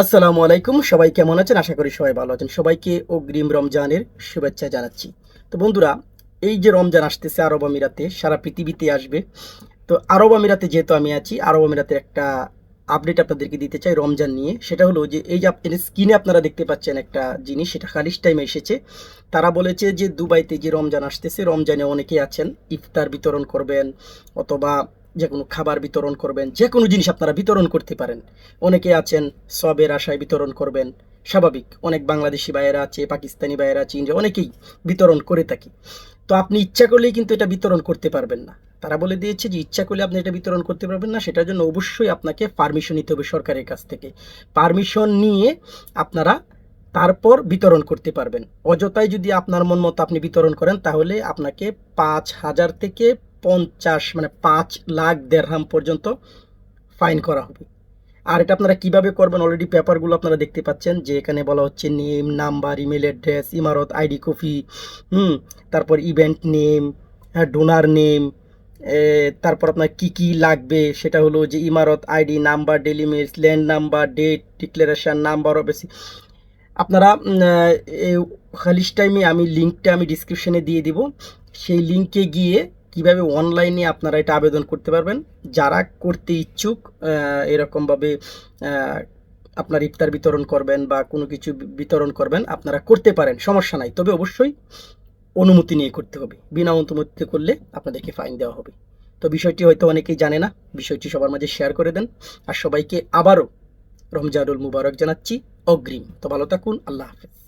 আসসালামু আলাইকুম, সবাই কেমন আছেন? আশা করি সবাই ভালো আছেন। সবাইকে অগ্রিম রমজানের শুভেচ্ছা জানাচ্ছি। তো বন্ধুরা, এই যে রমজান আসতেছে আরব আমিরাতে, সারা পৃথিবীতে আসবে। তো আরব আমিরাতে যেহেতু আমি আছি, আরব আমিরাতের একটা আপডেট আপনাদেরকে দিতে চাই রমজান নিয়ে। সেটা হলো যে, এই যে স্ক্রিনে আপনারা দেখতে পাচ্ছেন একটা জিনিস, সেটা খালিশ টাইমে এসেছে। তারা বলেছে যে, দুবাইতে যে রমজান আসতেছে, রমজানে অনেকেই আছেন, ইফতার বিতরণ করবেন অথবা যে কোনো খাবার বিতরণ করবেন, যে কোনো জিনিস আপনারা বিতরণ করতে পারেন। অনেকে আছেন, সবের আশায় বিতরণ করবেন। স্বাভাবিক, অনেক বাংলাদেশি ভাইয়েরা আছে, পাকিস্তানি ভাইয়েরা আছে ইন্ডিয়া অনেকেই বিতরণ করে থাকি। তো আপনি ইচ্ছা করলেই কিন্তু এটা বিতরণ করতে পারবেন না। তারা বলে দিয়েছে যে ইচ্ছা করলে আপনি এটা বিতরণ করতে পারবেন না, সেটার জন্য অবশ্যই আপনাকে পারমিশন নিতে হবে সরকারের কাছ থেকে। পারমিশন নিয়ে আপনারা তারপর বিতরণ করতে পারবেন। অযথায় যদি আপনার মন মতো আপনি বিতরণ করেন, তাহলে আপনাকে পাঁচ হাজার থেকে পঞ্চাশ মানে পাঁচ লাখ দেড়হাম পর্যন্ত ফাইন করা হবে। আর এটা আপনারা কীভাবে করবেন? অলরেডি পেপারগুলো আপনারা দেখতে পাচ্ছেন যে এখানে বলা হচ্ছে name number email address Emirates ID copy, হুম, তারপর ইভেন্ট নেম ডোনার নেম তারপর আপনার কি কি লাগবে? সেটা হলো যে ইমারত ID number ডেলিমিটস land number date declaration number of আপনারা খালিস টাইমে আমি লিঙ্কটা আমি ডিসক্রিপশনে দিয়ে দিব। সেই লিঙ্কে গিয়ে কীভাবে অনলাইনে আপনারা এটা আবেদন করতে পারবেন? যারা করতে ইচ্ছুক এরকমভাবে আপনার ইফতার বিতরণ করবেন বা কোনো কিছু বিতরণ করবেন, আপনারা করতে পারেন, সমস্যা নাই। তবে অবশ্যই অনুমতি নিয়ে করতে হবে। বিনা অনুমতি করলে আপনাদেরকে ফাইন দেওয়া হবে। তো বিষয়টি হয়তো অনেকেই জানে না, বিষয়টি সবার মাঝে শেয়ার করে দেন। আর সবাইকে আবারও রমজানুল মুবারক জানাচ্ছি, অগ্রিম। তো ভালো থাকুন, আল্লাহ হাফেজ।